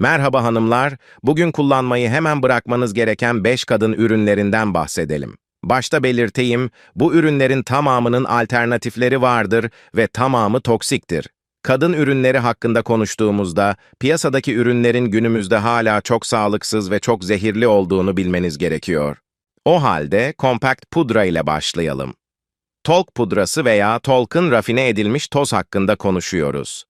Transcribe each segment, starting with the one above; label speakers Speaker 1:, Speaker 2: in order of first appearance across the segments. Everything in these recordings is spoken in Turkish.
Speaker 1: Merhaba hanımlar, bugün kullanmayı hemen bırakmanız gereken 5 kadın ürünlerinden bahsedelim. Başta belirteyim, bu ürünlerin tamamının alternatifleri vardır ve tamamı toksiktir. Kadın ürünleri hakkında konuştuğumuzda, piyasadaki ürünlerin günümüzde hala çok sağlıksız ve çok zehirli olduğunu bilmeniz gerekiyor. O halde kompakt pudra ile başlayalım. Talk pudrası veya Talk'ın rafine edilmiş toz hakkında konuşuyoruz.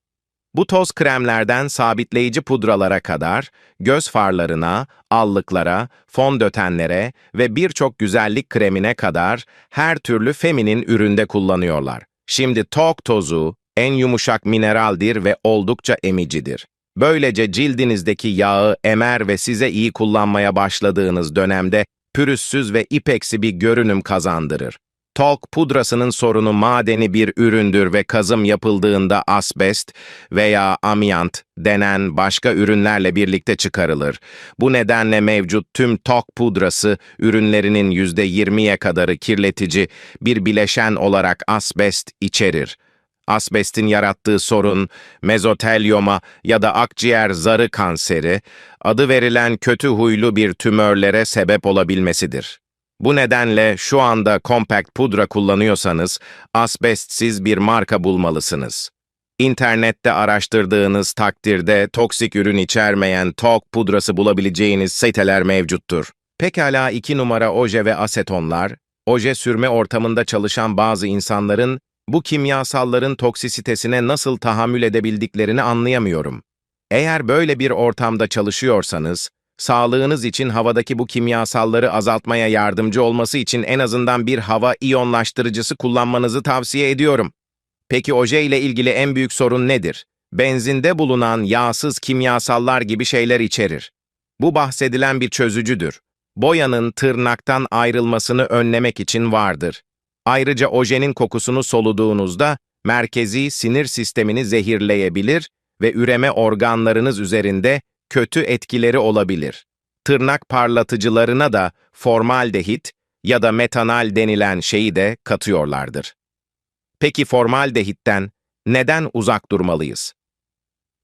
Speaker 1: Bu toz kremlerden sabitleyici pudralara kadar, göz farlarına, allıklara, fondötenlere ve birçok güzellik kremine kadar her türlü feminin üründe kullanıyorlar. Şimdi Talk tozu en yumuşak mineraldir ve oldukça emicidir. Böylece cildinizdeki yağı emer ve size iyi kullanmaya başladığınız dönemde pürüzsüz ve ipeksi bir görünüm kazandırır. Talk pudrasının sorunu madeni bir üründür ve kazım yapıldığında asbest veya amiyant denen başka ürünlerle birlikte çıkarılır. Bu nedenle mevcut tüm Talk pudrası ürünlerinin %20'ye kadarı kirletici bir bileşen olarak asbest içerir. Asbestin yarattığı sorun, mezotelyoma ya da akciğer zarı kanseri, adı verilen kötü huylu bir tümörlere sebep olabilmesidir. Bu nedenle şu anda compact pudra kullanıyorsanız asbestsiz bir marka bulmalısınız. İnternette araştırdığınız takdirde toksik ürün içermeyen talk pudrası bulabileceğiniz siteler mevcuttur. Pekala iki numara oje ve asetonlar, oje sürme ortamında çalışan bazı insanların bu kimyasalların toksisitesine nasıl tahammül edebildiklerini anlayamıyorum. Eğer böyle bir ortamda çalışıyorsanız, sağlığınız için havadaki bu kimyasalları azaltmaya yardımcı olması için en azından bir hava iyonlaştırıcısı kullanmanızı tavsiye ediyorum. Peki oje ile ilgili en büyük sorun nedir? Benzinde bulunan yağsız kimyasallar gibi şeyler içerir. Bu bahsedilen bir çözücüdür. Boyanın tırnaktan ayrılmasını önlemek için vardır. Ayrıca ojenin kokusunu soluduğunuzda merkezi sinir sistemini zehirleyebilir ve üreme organlarınız üzerinde kötü etkileri olabilir. Tırnak parlatıcılarına da formaldehit ya da metanal denilen şeyi de katıyorlardır. Peki formaldehitten neden uzak durmalıyız?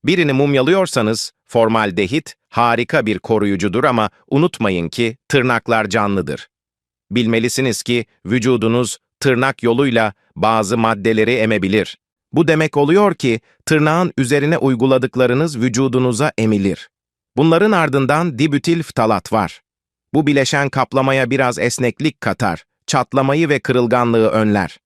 Speaker 1: Birini mumyalıyorsanız formaldehit harika bir koruyucudur ama unutmayın ki tırnaklar canlıdır. Bilmelisiniz ki vücudunuz tırnak yoluyla bazı maddeleri emebilir. Bu demek oluyor ki tırnağın üzerine uyguladıklarınız vücudunuza emilir. Bunların ardından dibutil ftalat var. Bu bileşen kaplamaya biraz esneklik katar, çatlamayı ve kırılganlığı önler.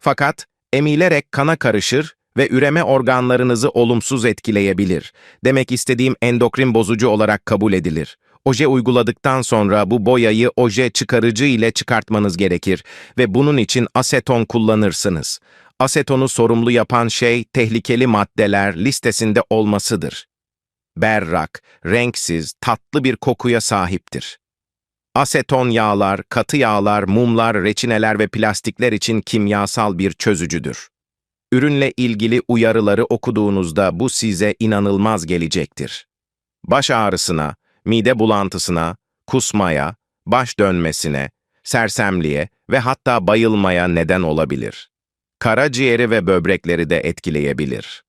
Speaker 1: Fakat emilerek kana karışır ve üreme organlarınızı olumsuz etkileyebilir. Demek istediğim endokrin bozucu olarak kabul edilir. Oje uyguladıktan sonra bu boyayı oje çıkarıcı ile çıkartmanız gerekir ve bunun için aseton kullanırsınız. Asetonu sorumlu yapan şey tehlikeli maddeler listesinde olmasıdır. Berrak, renksiz, tatlı bir kokuya sahiptir. Aseton yağlar, katı yağlar, mumlar, reçineler ve plastikler için kimyasal bir çözücüdür. Ürünle ilgili uyarıları okuduğunuzda bu size inanılmaz gelecektir. Baş ağrısına, mide bulantısına, kusmaya, baş dönmesine, sersemliğe ve hatta bayılmaya neden olabilir. Karaciğeri ve böbrekleri de etkileyebilir.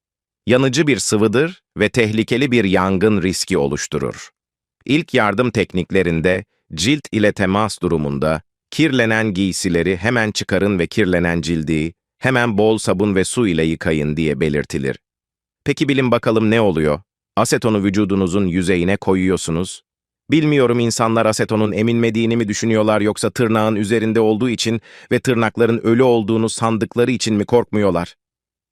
Speaker 1: Yanıcı bir sıvıdır ve tehlikeli bir yangın riski oluşturur. İlk yardım tekniklerinde cilt ile temas durumunda kirlenen giysileri hemen çıkarın ve kirlenen cildi hemen bol sabun ve su ile yıkayın diye belirtilir. Peki bilin bakalım ne oluyor? Asetonu vücudunuzun yüzeyine koyuyorsunuz. Bilmiyorum insanlar asetonun emilmediğini mi düşünüyorlar yoksa tırnağın üzerinde olduğu için ve tırnakların ölü olduğunu sandıkları için mi korkmuyorlar?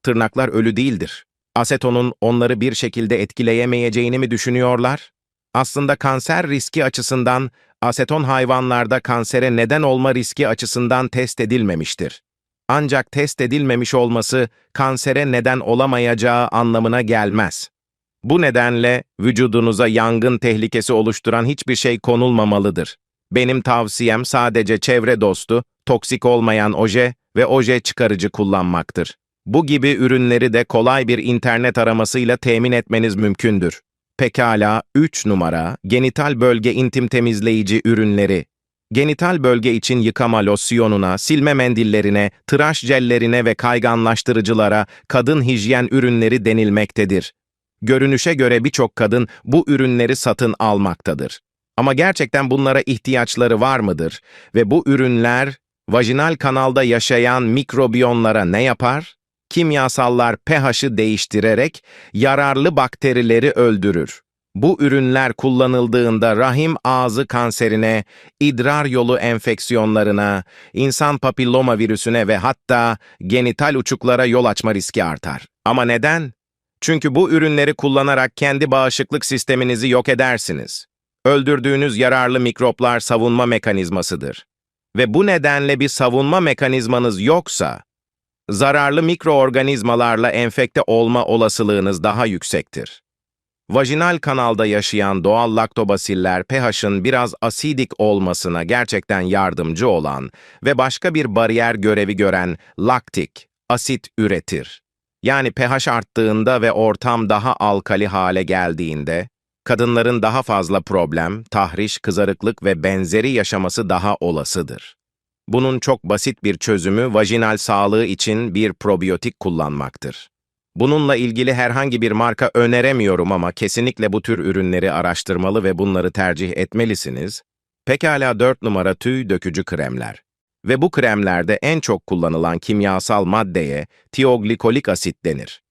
Speaker 1: Tırnaklar ölü değildir. Asetonun onları bir şekilde etkileyemeyeceğini mi düşünüyorlar? Aslında kanser riski açısından aseton hayvanlarda kansere neden olma riski açısından test edilmemiştir. Ancak test edilmemiş olması kansere neden olamayacağı anlamına gelmez. Bu nedenle vücudunuza yangın tehlikesi oluşturan hiçbir şey konulmamalıdır. Benim tavsiyem sadece çevre dostu, toksik olmayan oje ve oje çıkarıcı kullanmaktır. Bu gibi ürünleri de kolay bir internet aramasıyla temin etmeniz mümkündür. Pekala 3 numara genital bölge intim temizleyici ürünleri. Genital bölge için yıkama losyonuna, silme mendillerine, tıraş jellerine ve kayganlaştırıcılara kadın hijyen ürünleri denilmektedir. Görünüşe göre birçok kadın bu ürünleri satın almaktadır. Ama gerçekten bunlara ihtiyaçları var mıdır? Ve bu ürünler vajinal kanalda yaşayan mikrobiyonlara ne yapar? Kimyasallar pH'ı değiştirerek yararlı bakterileri öldürür. Bu ürünler kullanıldığında rahim ağzı kanserine, idrar yolu enfeksiyonlarına, insan papilloma virüsüne ve hatta genital uçuklara yol açma riski artar. Ama neden? Çünkü bu ürünleri kullanarak kendi bağışıklık sisteminizi yok edersiniz. Öldürdüğünüz yararlı mikroplar savunma mekanizmasıdır. Ve bu nedenle bir savunma mekanizmanız yoksa, zararlı mikroorganizmalarla enfekte olma olasılığınız daha yüksektir. Vajinal kanalda yaşayan doğal laktobasiller pH'ın biraz asidik olmasına gerçekten yardımcı olan ve başka bir bariyer görevi gören laktik, asit üretir. Yani pH arttığında ve ortam daha alkali hale geldiğinde, kadınların daha fazla problem, tahriş, kızarıklık ve benzeri yaşaması daha olasıdır. Bunun çok basit bir çözümü vajinal sağlığı için bir probiyotik kullanmaktır. Bununla ilgili herhangi bir marka öneremiyorum ama kesinlikle bu tür ürünleri araştırmalı ve bunları tercih etmelisiniz. Pekala 4 numara tüy dökücü kremler. Ve bu kremlerde en çok kullanılan kimyasal maddeye tioglikolik asit denir.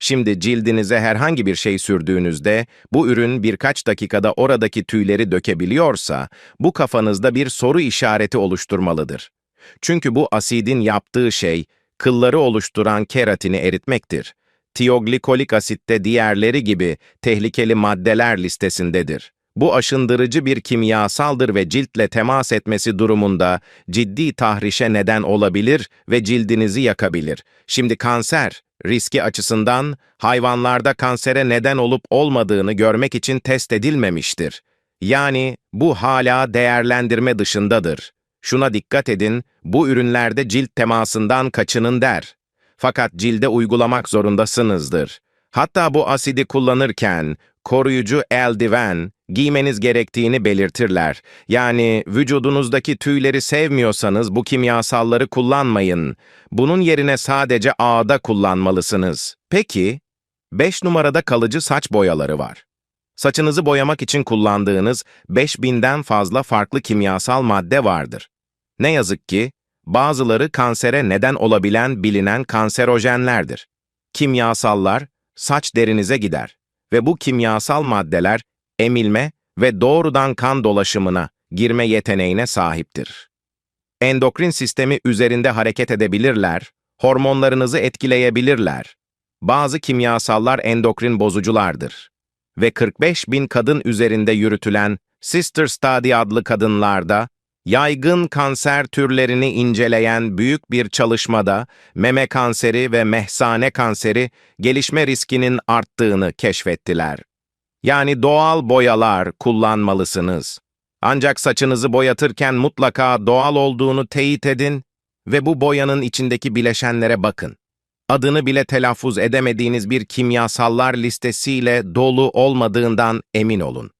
Speaker 1: Şimdi cildinize herhangi bir şey sürdüğünüzde bu ürün birkaç dakikada oradaki tüyleri dökebiliyorsa bu kafanızda bir soru işareti oluşturmalıdır. Çünkü bu asidin yaptığı şey kılları oluşturan keratini eritmektir. Tioglikolik asit de diğerleri gibi tehlikeli maddeler listesindedir. Bu aşındırıcı bir kimyasaldır ve ciltle temas etmesi durumunda ciddi tahrişe neden olabilir ve cildinizi yakabilir. Şimdi kanser, riski açısından hayvanlarda kansere neden olup olmadığını görmek için test edilmemiştir. Yani bu hala değerlendirme dışındadır. Şuna dikkat edin, bu ürünlerde cilt temasından kaçının der. Fakat cilde uygulamak zorundasınızdır. Hatta bu asidi kullanırken koruyucu eldiven giymeniz gerektiğini belirtirler. Yani vücudunuzdaki tüyleri sevmiyorsanız bu kimyasalları kullanmayın. Bunun yerine sadece ağda kullanmalısınız. Peki, 5 numarada kalıcı saç boyaları var. Saçınızı boyamak için kullandığınız 5000'den fazla farklı kimyasal madde vardır. Ne yazık ki, bazıları kansere neden olabilen bilinen kanserojenlerdir. Kimyasallar saç derinize gider ve bu kimyasal maddeler emilme ve doğrudan kan dolaşımına girme yeteneğine sahiptir. Endokrin sistemi üzerinde hareket edebilirler, hormonlarınızı etkileyebilirler. Bazı kimyasallar endokrin bozuculardır. Ve 45 bin kadın üzerinde yürütülen Sister Study adlı kadınlarda yaygın kanser türlerini inceleyen büyük bir çalışmada meme kanseri ve mehsane kanseri gelişme riskinin arttığını keşfettiler. Yani doğal boyalar kullanmalısınız. Ancak saçınızı boyatırken mutlaka doğal olduğunu teyit edin ve bu boyanın içindeki bileşenlere bakın. Adını bile telaffuz edemediğiniz bir kimyasallar listesiyle dolu olmadığından emin olun.